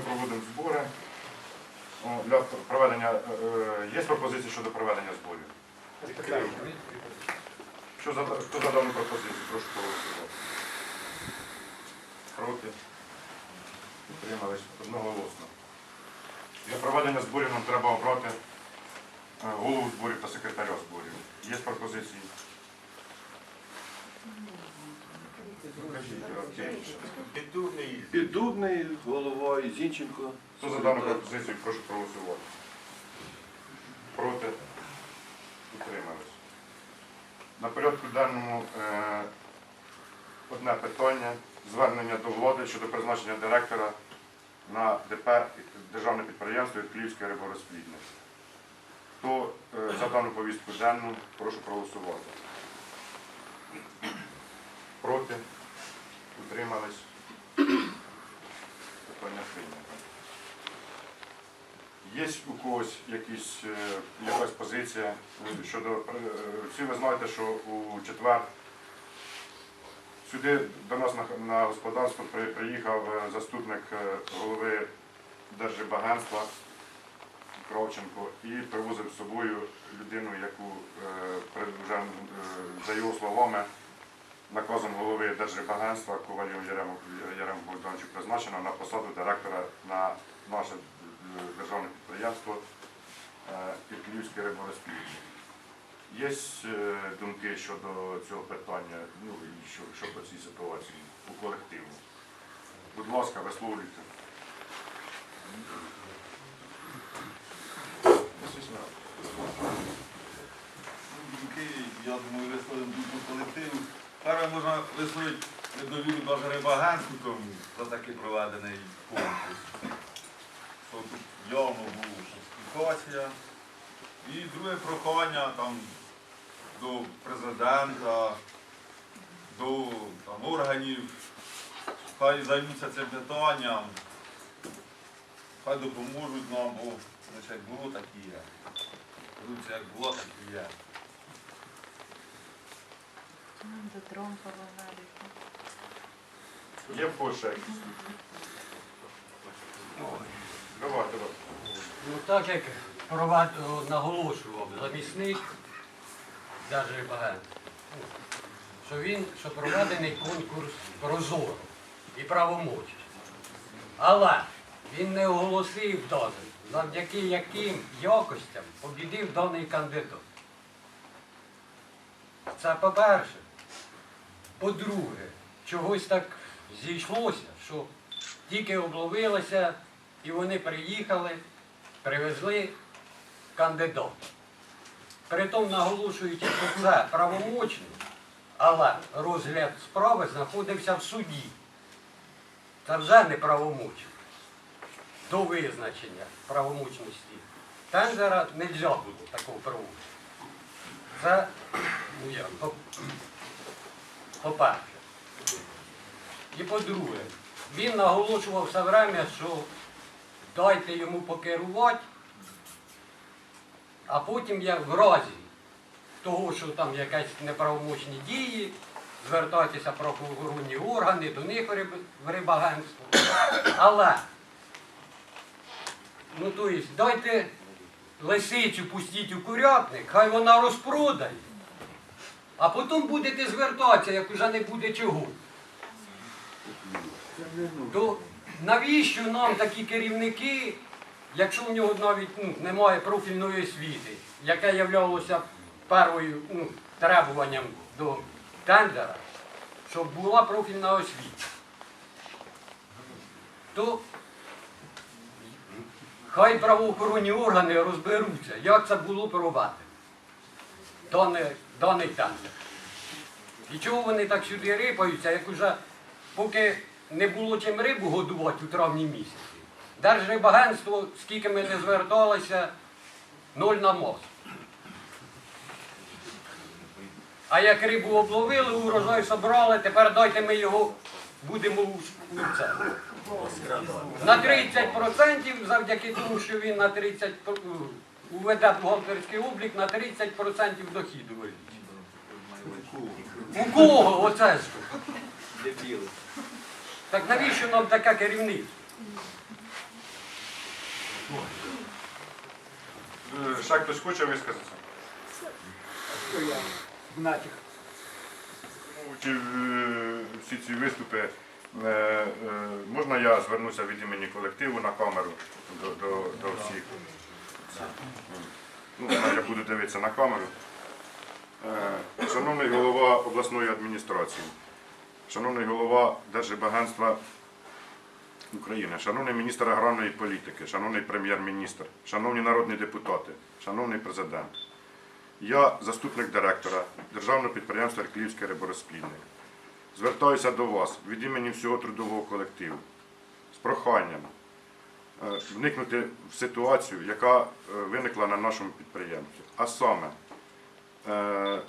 проводимо збори. Для проведення е, е, є пропозиції щодо проведення зборів. Що за, хто за дану пропозицію? Прошу проголосувати. Проти? Утримались одноголосно. Для проведення зборів нам треба обрати е, голову зборів та секретаря зборів. Є пропозиції? Піддубний. Піддубний, головою, Зінченко. Хто за дану пропозицію, прошу проголосувати. Проти? Утримались. На порядку денному е, одне питання. Звернення до влади щодо призначення директора на ДП Державне підприємство Київське риборозплідне. Хто е, за дану повістку денну, прошу проголосувати. Проти? Утримались. Питання прийнято. Є у когось якісь, е, якась позиція е, щодо. е, Всі ви знаєте, що у четвер сюди до нас на, господарство приїхав заступник голови Держибагентства Кравченко і привозив з собою людину, яку вже, за його словами наказом голови Держибагентства Ковалів Ярему, Богдановичу призначено на посаду директора на наше е, державне підприємство е, Ірклівське риборозплідне. Є е, думки щодо цього питання, ну і що, що по цій ситуації у колективу. Будь ласка, висловлюйте. Думки, я думаю, висловимо думку колективу. Перше можна висловити недовіру навіть рибагентству за такий проведений конкурс. Що тут явно була фальсифікація. І друге прохання там до президента, до там, органів, хай займуться цим питанням, хай допоможуть нам, бо значить, було, так є. Як була, так є. До Тромпова навіть. Є когось? Давай, давай. Ну так як провад... наголошував замісник Держибагент, що він, що проведений конкурс прозоро і правомочно. Але він не оголосив даний, завдяки яким якостям побідив даний кандидат. Це по-перше. По-друге, чогось так зійшлося, що тільки обловилися і вони приїхали, привезли кандидата. Притом наголошуючи, що це правомочно, але розгляд справи знаходився в суді. Це вже не правомочно. До визначення правомочності тендера не можна було такого проводити. Це ну, по- по-перше. І по-друге, він наголошував все время, що дайте йому покерувати, а потім я в разі того, що там якісь неправомочні дії, звертайтеся правоохоронні органи, до них в риб- рибагентство. Але, ну то есть, дайте лисицю пустіть у курятник, хай вона розпродає, а потім будете звертатися, як уже не буде чого. То навіщо нам такі керівники, якщо в нього навіть ну, немає профільної освіти, яке являлося першою ну, требуванням до тендера, щоб була профільна освіта. То хай правоохоронні органи розберуться, як це було проведено. Даний, даний тендер. І чого вони так сюди рипаються, як уже поки не було чим рибу годувати у травні місяці. Держрибагентство, скільки ми не зверталися, ноль на мост. А як рибу обловили, урожай собрали, тепер дайте ми його будемо у, це. На 30% завдяки тому, що він на 30 пр- уведе бухгалтерський облік на 30% дохіду. У кого? Оце ж. Так навіщо нам така керівництво? Ще хтось хоче висказатися? Гнатик. Ну, Чи е, всі ці виступи е, е, можна я звернуся від імені колективу на камеру до, до, до Ну, я буду дивитися на камеру. Е, Шановний голова обласної адміністрації, шановний голова Держбагатства України, шановний міністр аграрної політики, шановний прем'єр-міністр, шановні народні депутати, шановний президент. Я заступник директора Державного підприємства Київське риборозплідник. Звертаюся до вас від імені всього трудового колективу з проханням вникнути в ситуацію, яка е, виникла на нашому підприємстві. А саме, е,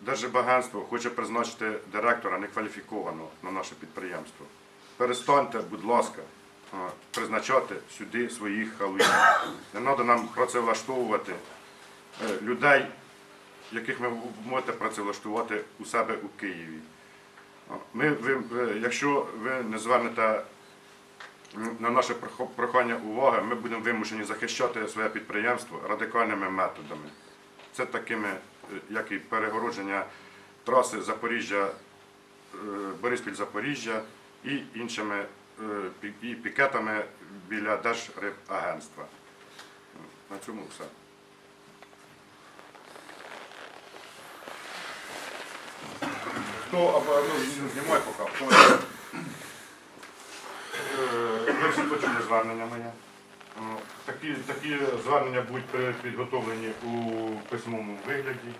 Держбагатство хоче призначити директора некваліфікованого на наше підприємство. Перестаньте, будь ласка, е, призначати сюди своїх халуїв. Не треба нам працевлаштовувати е, людей, яких ви можете працевлаштувати у себе у Києві. Ми, ви, якщо ви не звернете на наше прохання уваги, ми будемо вимушені захищати своє підприємство радикальними методами. Це такими, е, як і перегородження траси Запоріжжя, е, Бориспіль-Запоріжжя і іншими е, і пікетами біля Держрибагентства. На цьому все. Хто ну, знімай поки. Ви всі почули звернення моє. Такі, такі звернення будуть підготовлені у письмовому вигляді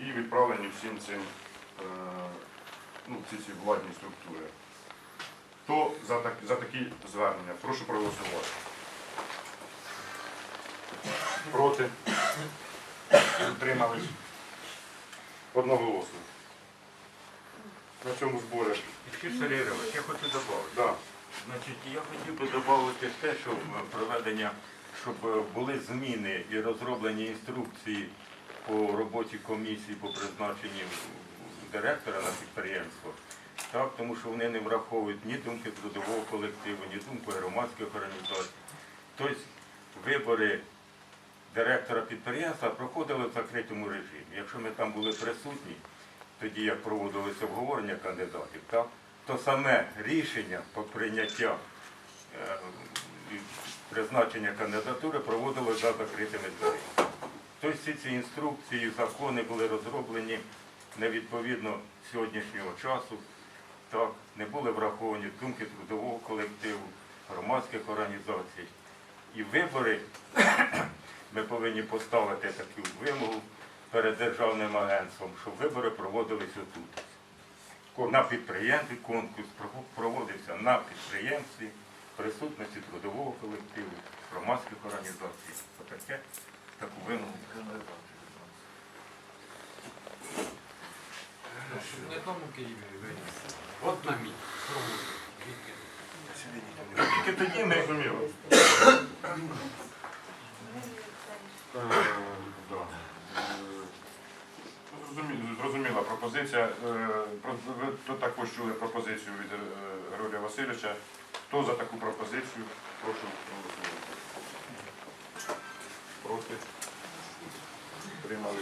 і відправлені всім цим е, ну, всі ці владні структури. Хто за, так, за такі звернення? Прошу проголосувати. Проти? Утримались? Одноголосно. На цьому зборі. Сергій Ігорович, я хочу додати. Значить, я хотів би додати те, що проведення, щоб е, були зміни і розроблені інструкції по роботі комісії по призначенню директора на підприємство. Так, тому що вони не враховують ні думки трудового колективу, ні думки громадських організацій. Тобто вибори директора підприємства проходили в закритому режимі. Якщо ми там були присутні, тоді як проводилося обговорення кандидатів, так, то саме рішення по прийняття е, призначення кандидатури проводилося за закритими дверима. Тобто всі ці інструкції, закони були розроблені невідповідно сьогоднішнього часу, так, не були враховані думки трудового колективу, громадських організацій. І вибори ми повинні поставити таку вимогу перед державним агентством, щоб вибори проводились отут. На підприємстві конкурс проводився на підприємстві, присутності трудового колективу, громадських організацій. Отаке, таку вимогу. Щоб не тому Києві виніс. От на мій. Тільки тоді ми Зрозуміло. Е, да. Е, зрозумі- Зрозуміла пропозиція. Е, Ви також чули пропозицію від е, Григорія Васильовича. Хто за таку пропозицію? Прошу проголосувати. Проти? Приймали.